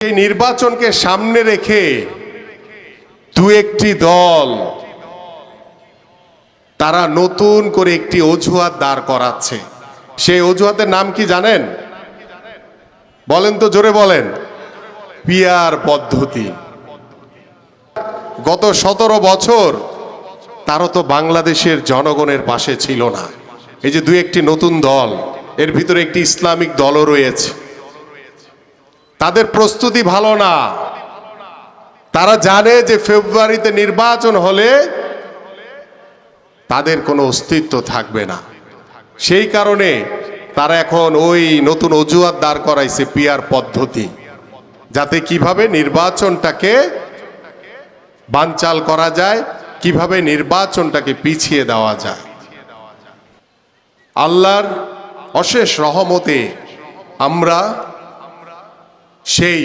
এই নির্বাচনকে সামনে রেখে দু একটি দল তারা নতুন করে একটি অজুহাত দাঁড় করাচ্ছে। সেই অজুহাতের নাম কি জানেন? বলেন তো জোরে বলেন। পিয়ার পদ্ধতি। গত সতেরো বছর তারও তো বাংলাদেশের জনগণের পাশে ছিল না। এই যে দু একটি নতুন দল, এর ভিতরে একটি ইসলামিক দলও রয়েছে। তাদের প্রস্তুতি ভালো না। তারা জানে যে ফেব্রুয়ারিতে নির্বাচন হলে তাদের কোনো অস্তিত্ব থাকবে না। সেই কারণে তারা এখন ওই নতুন অজুহাত দাঁড় করাইছে পিয়ার পদ্ধতি। যাতে কীভাবে নির্বাচনটাকে বানচাল করা যায়, কীভাবে নির্বাচনটাকে পিছিয়ে দেওয়া যায়। আল্লাহর অশেষ রহমতে আমরা সেই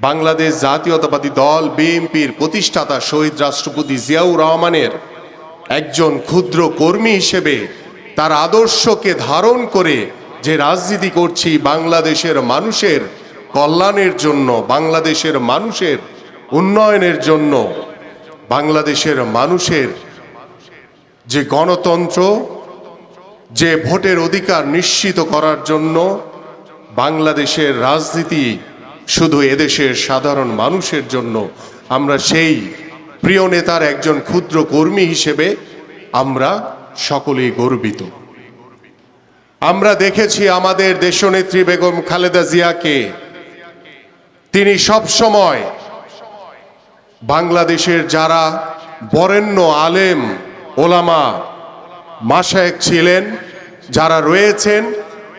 বাংলাদেশ জাতীয়তাবাদী দল, বিএনপির প্রতিষ্ঠাতা শহীদ রাষ্ট্রপতি জিয়াউর রহমানের একজন ক্ষুদ্র কর্মী হিসেবে তার আদর্শকে ধারণ করে যে রাজনীতি করছি বাংলাদেশের মানুষের কল্যাণের জন্য, বাংলাদেশের মানুষের উন্নয়নের জন্য, বাংলাদেশের মানুষের যে গণতন্ত্র, যে ভোটের অধিকার নিশ্চিত করার জন্য বাংলাদেশের রাজনীতি শুধু এদেশের সাধারণ মানুষের জন্য, আমরা সেই প্রিয় নেতার একজন ক্ষুদ্র কর্মী হিসেবে আমরা সকলেই গর্বিত। আমরা দেখেছি আমাদের দেশনেত্রী বেগম খালেদা জিয়াকে। তিনি সব সময় বাংলাদেশের যারা বরেণ্য আলেম, ওলামা মাসায়েক ছিলেন, যারা রয়েছেন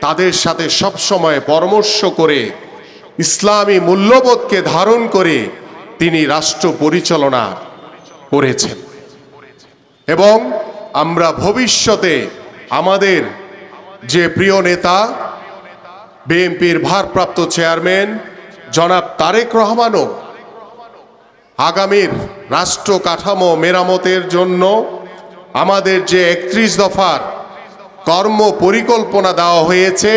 তাদের সাথে সবসময় পরামর্শ করে, ইসলামী মূল্যবোধকে ধারণ করে তিনি রাষ্ট্র পরিচালনা করেছেন। এবং আমরা ভবিষ্যতে আমাদের যে প্রিয় নেতা, বিএনপির ভারপ্রাপ্ত চেয়ারম্যান জনাব তারেক রহমানও আগামীর রাষ্ট্র কাঠামো মেরামতের জন্য আমাদের যে একত্রিশ দফার কর্ম পরিকল্পনা দেওয়া হয়েছে,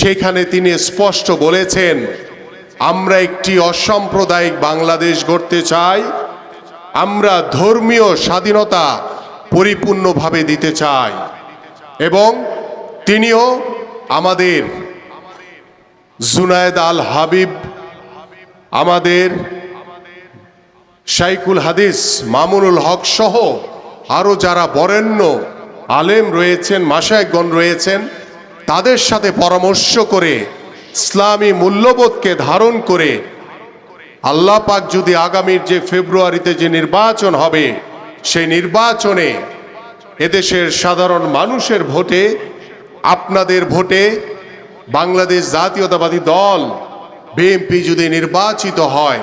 সেখানে তিনি স্পষ্ট বলেছেন, আমরা একটি অসাম্প্রদায়িক বাংলাদেশ গড়তে চাই, আমরা ধর্মীয় স্বাধীনতা পরিপূর্ণভাবে দিতে চাই। এবং তিনিও আমাদের জুনায়েদ আল হাবিব, আমাদের শাইকুল হাদিস, মামুনুল হক সহ আরও যারা বরেণ্য আলেম রয়েছেন মাসায়কগণ রয়েছেন, তাদের সাথে পরামর্শ করে, ইসলামী মূল্যবোধকে ধারণ করে, আল্লাহ পাক যদি আগামীর যে ফেব্রুয়ারিতে যে নির্বাচন হবে, সেই নির্বাচনে এদেশের সাধারণ মানুষের ভোটে, আপনাদের ভোটে বাংলাদেশ জাতীয়তাবাদী দল, বিএনপি যদি নির্বাচিত হয়,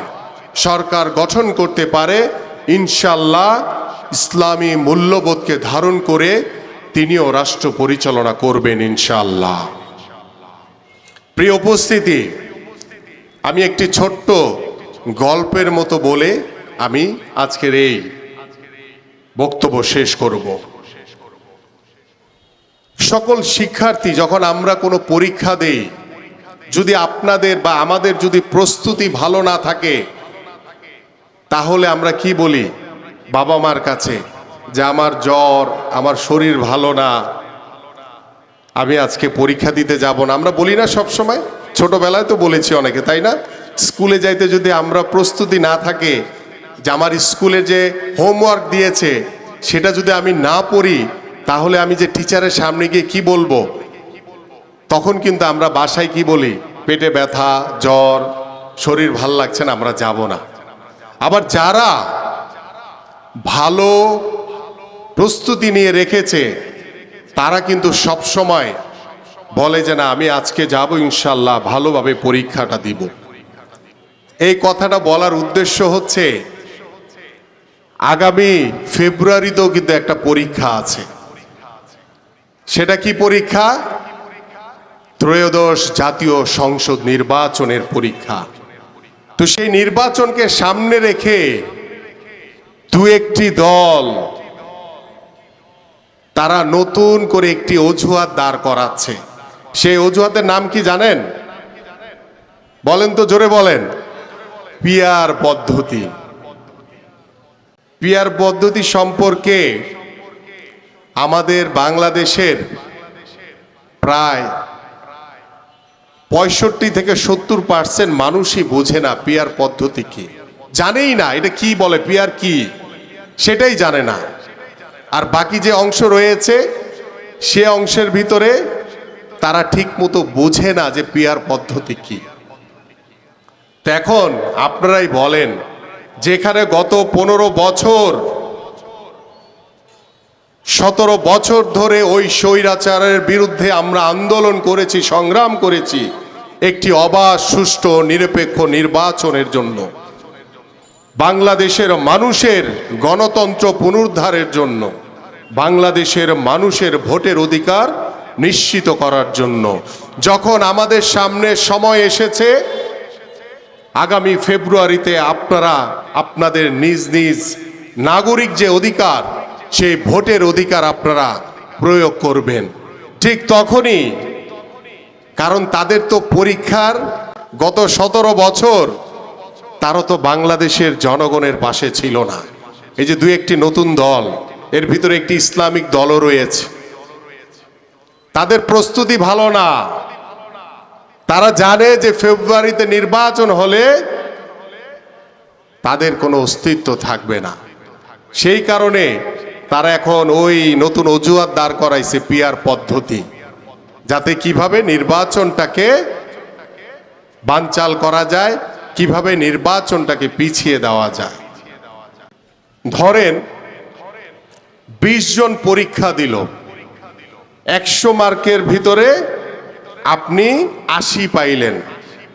সরকার গঠন করতে পারে ইনশাল্লাহ ইসলামী মূল্যবোধকে ধারণ করে তিনিও রাষ্ট্র পরিচালনা করবেন ইনশাল্লাহ প্রিয় উপস্থিতি, আমি একটি ছোট্ট গল্পের মতো বলে আমি আজকের এই বক্তব্য শেষ করব। সকল শিক্ষার্থী, যখন আমরা কোনো পরীক্ষা দেই, যদি আপনাদের বা আমাদের যদি প্রস্তুতি ভালো না থাকে, তাহলে আমরা কি বলি? বাবা মার কাছে যে আমার জ্বর, আমার শরীর ভালো না, আমি আজকে পরীক্ষা দিতে যাব না। আমরা বলি না সব সময়, ছোটবেলায় তো বলেছি অনেকে, তাই না? স্কুলে যাইতে যদি আমরা প্রস্তুতি না থাকে, যে আমার স্কুলে যে হোমওয়ার্ক দিয়েছে, সেটা যদি আমি না পড়ি, তাহলে আমি যে টিচারের সামনে গিয়ে কি বলব? তখন কিন্তু আমরা বাসায় কি বলি? পেটে ব্যথা, জ্বর, শরীর ভালো লাগছে না, আমরা যাব না। আবার যারা ভালো প্রস্তুতি নিয়ে রেখেছে, তারা কিন্তু সব সময় বলে যে, না, আমি আজকে যাব ইনশাল্লাহ ভালোভাবে পরীক্ষাটা দিব। এই কথাটা বলার উদ্দেশ্য হচ্ছে, আগামী ফেব্রুয়ারিতেও কিন্তু একটা পরীক্ষা আছে। সেটা কি পরীক্ষা? ত্রয়োদশ জাতীয় সংসদ নির্বাচনের পরীক্ষা। তো সেই নির্বাচনকে সামনে রেখে দু একটি দল তারা নতুন করে একটি অজুহাত দাঁড় করাচ্ছে। সেই অজুহাতের নাম কি জানেন? বলেন তো জোরে বলেন। পিয়ার পদ্ধতি। পিয়ার পদ্ধতি সম্পর্কে আমাদের বাংলাদেশের প্রায় পঁয়ষট্টি থেকে সত্তর পার্সেন্ট মানুষই বোঝে না পিয়ার পদ্ধতি কি। জানেই না, এটা কি বলে? পিয়ার কি? সেটাই জানে না। আর বাকি যে অংশ রয়েছে, সে অংশের ভিতরে তারা ঠিক মতো বোঝে না যে পিয়ার পদ্ধতি কি। এখন আপনারাই বলেন, যেখানে গত পনেরো বছর, সতেরো বছর ধরে ওই স্বৈরাচারের বিরুদ্ধে আমরা আন্দোলন করেছি, সংগ্রাম করেছি, একটি অবাধ, সুষ্ঠু, নিরপেক্ষ নির্বাচনের জন্য। বাংলাদেশের মানুষের গণতন্ত্র পুনরুদ্ধারের জন্য, বাংলাদেশের মানুষের ভোটের অধিকার নিশ্চিত করার জন্য। যখন আমাদের সামনে সময় এসেছে, আগামী ফেব্রুয়ারিতে আপনারা, আপনাদের নিজ নিজ নাগরিক যে অধিকার, সেই ভোটের অধিকার আপনারা প্রয়োগ করবেন। ঠিক তখনই, কারণ তাদের তো পরীক্ষার গত সতেরো বছর তারা তো বাংলাদেশের জনগণের পাশে ছিল না। এই যে দুই একটি নতুন দল, এর ভিতরে একটি ইসলামিক দলও রয়েছে। তাদের প্রস্তুতি ভালো না। তারা জানে যে ফেব্রুয়ারিতে নির্বাচন হলে তাদের কোনো অস্তিত্ব থাকবে না। সেই কারণে তারা এখন ওই নতুন অজুহাত দাঁড় করাইছে পিয়ার পদ্ধতি, যাতে কীভাবে নির্বাচনটাকে বানচাল করা যায় কীভাবে নির্বাচনটাকে পিছিয়ে দেওয়া যায়? ধরেন, বিশ জন পরীক্ষা দিল। একশো মার্কের ভিতরে আপনি আশি পাইলেন।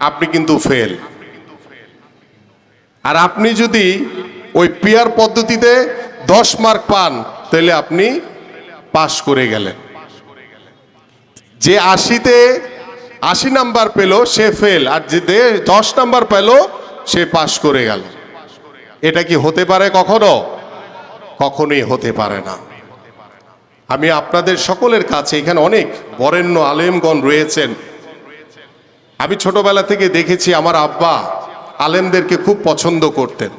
আপনি কিন্তু ফেল। আর আপনি যদি ওই পিয়ার পদ্ধতিতে দশ মার্ক পান, তাহলে আপনি পাশ করে গেলেন। যে আশিতে আশি নাম্বার পেল, সে ফেল আর যে দশ নাম্বার পেল, সে পাশ করে গেল। এটা কি হতে পারে কখনো? কখনোই হতে পারে না। আমি আপনাদের সকলের কাছে, এখানে অনেক বরেণ্য আলেমগণ রয়েছেন। আমি ছোটবেলা থেকে দেখেছি আমার আব্বা আলেমদেরকে খুব পছন্দ করতেন।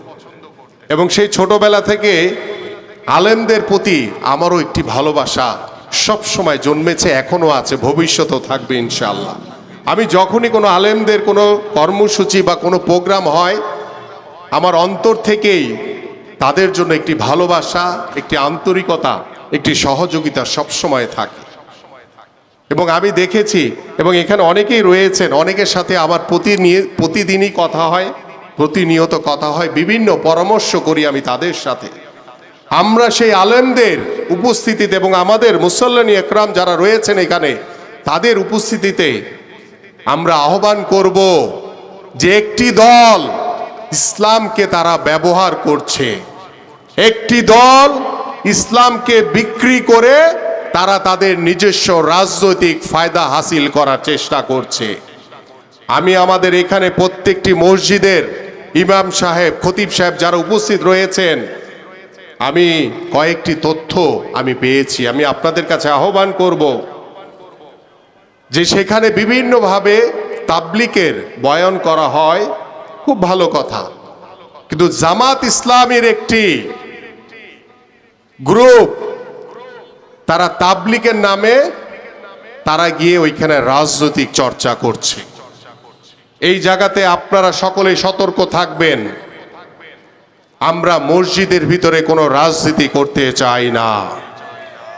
এবং সেই ছোটবেলা থেকে আলেমদের প্রতি আমারও একটি ভালোবাসা সব সময় জন্মেছে এখনও আছে, ভবিষ্যতেও থাকবে ইনশাল্লাহ আমি যখনই কোনো আলেমদের কোনো কর্মসূচি বা কোনো প্রোগ্রাম হয়, আমার অন্তর থেকেই তাদের জন্য একটি ভালোবাসা, একটি আন্তরিকতা, একটি সহযোগিতা সবসময় থাকে। এবং আমি দেখেছি, এবং এখানে অনেকেই রয়েছেন, অনেকের সাথে আমার প্রতিদিনই কথা হয়, প্রতিনিয়ত কথা হয়, বিভিন্ন পরামর্শ করি আমি তাদের সাথে। আমরা সেই আলেমদের উপস্থিতিতে এবং আমাদের মুসল্লানি একরাম যারা রয়েছেন এখানে, তাদের উপস্থিতিতে আমরা আহ্বান করব যে একটি দল ইসলামকে তারা ব্যবহার করছে। একটি দল ইসলামকে বিক্রি করে তারা তাদের নিজস্ব রাজনৈতিক ফায়দা হাসিল করার চেষ্টা করছে। আমি আমাদের এখানে প্রত্যেকটি মসজিদের ইমাম সাহেব, খতিব সাহেব যারা উপস্থিত রয়েছেন, আমি কয়েকটি তথ্য আমি পেয়েছি। আমি আপনাদের কাছে আহ্বান করব যে সেখানে বিভিন্নভাবে তাবলিকের বয়ন করা হয়, খুব ভালো কথা। কিন্তু জামাত ইসলামের একটি গ্রুপ, তারা তাবলিকের নামে, তারা গিয়ে ওইখানে রাজনৈতিক চর্চা করছে। এই জায়গাতে আপনারা সকলে সতর্ক থাকবেন। আমরা মসজিদের ভিতরে কোনো রাজনীতি করতে চাই না।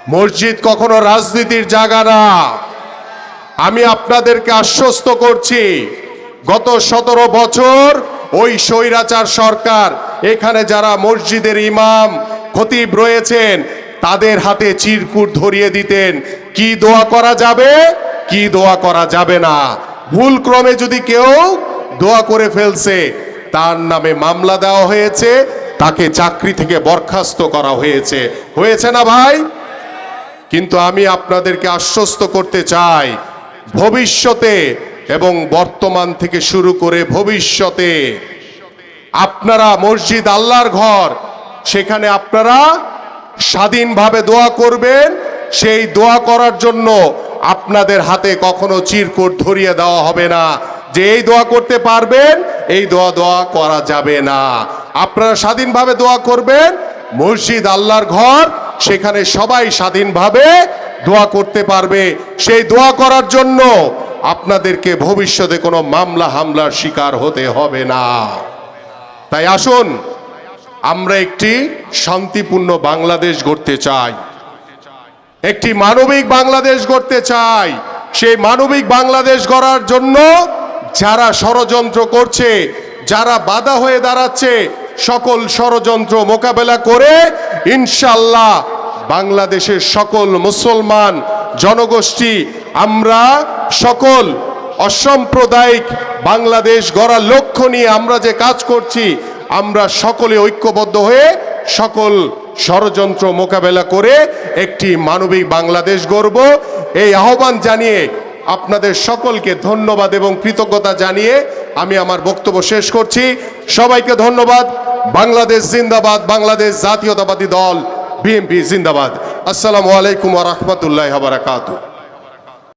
মসজিদ কখনো রাজনীতির জায়গা না। আমি আপনাদেরকে আশ্বস্ত করছি, গত সতেরো বছর ওই স্বৈরাচার সরকার, এখানে যারা মসজিদের ইমাম, খতিব রয়েছেন, তাদের হাতে চিরকুট ধরিয়ে দিতেন। কি দোয়া করা যাবে? কি দোয়া করা যাবে না? ভুল ক্রমে যদি কেউ দোয়া করে ফেলছে, তার নামে মামলা দেওয়া হয়েছে, তাকে চাকরি থেকে বরখাস্ত করা হয়েছে। হয়েছে না ভাই? কিন্তু আমি আপনাদেরকে আশ্বস্ত করতে চাই ভবিষ্যতে এবং বর্তমান থেকে শুরু করে ভবিষ্যতে। আপনারা মসজিদ আল্লাহর ঘর, সেখানে আপনারা স্বাধীনভাবে দোয়া করবেন। সেই দোয়া করার জন্য আপনাদের হাতে কখনো চিরকুট ধরিয়ে দেওয়া হবে না। যে এই দোয়া করতে পারবেন, এই দোয়া দোয়া করা যাবে না। আপনারা স্বাধীনভাবে দোয়া করবেন, মসজিদ আল্লাহর ঘর, সেখানে সবাই স্বাধীনভাবে দোয়া করতে পারবে। সেই দোয়া করার জন্য আপনাদেরকে ভবিষ্যতে কোনো মামলা হামলার শিকার হতে হবে না। তাই আসুন, আমরা একটি শান্তিপূর্ণ বাংলাদেশ গড়তে চাই। একটি মানবিক বাংলাদেশ গড়তে চাই। সেই মানবিক বাংলাদেশ গড়ার জন্য যারা ষড়যন্ত্র করছে, যারা বাধা হয়ে দাঁড়াচ্ছে, সকল ষড়যন্ত্র মোকাবেলা করে ইনশাল্লাহ বাংলাদেশের সকল মুসলমান জনগোষ্ঠী, আমরা সকল অসাম্প্রদায়িক বাংলাদেশ গড়ার লক্ষ্য নিয়ে আমরা যে কাজ করছি, আমরা সকলে ঐক্যবদ্ধ হয়ে সকল ষড়যন্ত্র মোকাবেলা করে একটি মানবিক বাংলাদেশ গড়ব। এই আহ্বান জানিয়ে আপনাদের সকলকে ধন্যবাদ এবং কৃতজ্ঞতা জানিয়ে আমি আমার বক্তব্য শেষ করছি। সবাইকে ধন্যবাদ। বাংলাদেশ জিন্দাবাদ, বাংলাদেশ জাতীয়তাবাদী দল। বিএনপি জিন্দাবাদ। আসসালামু আলাইকুম ওয়া বারাকাতুহু।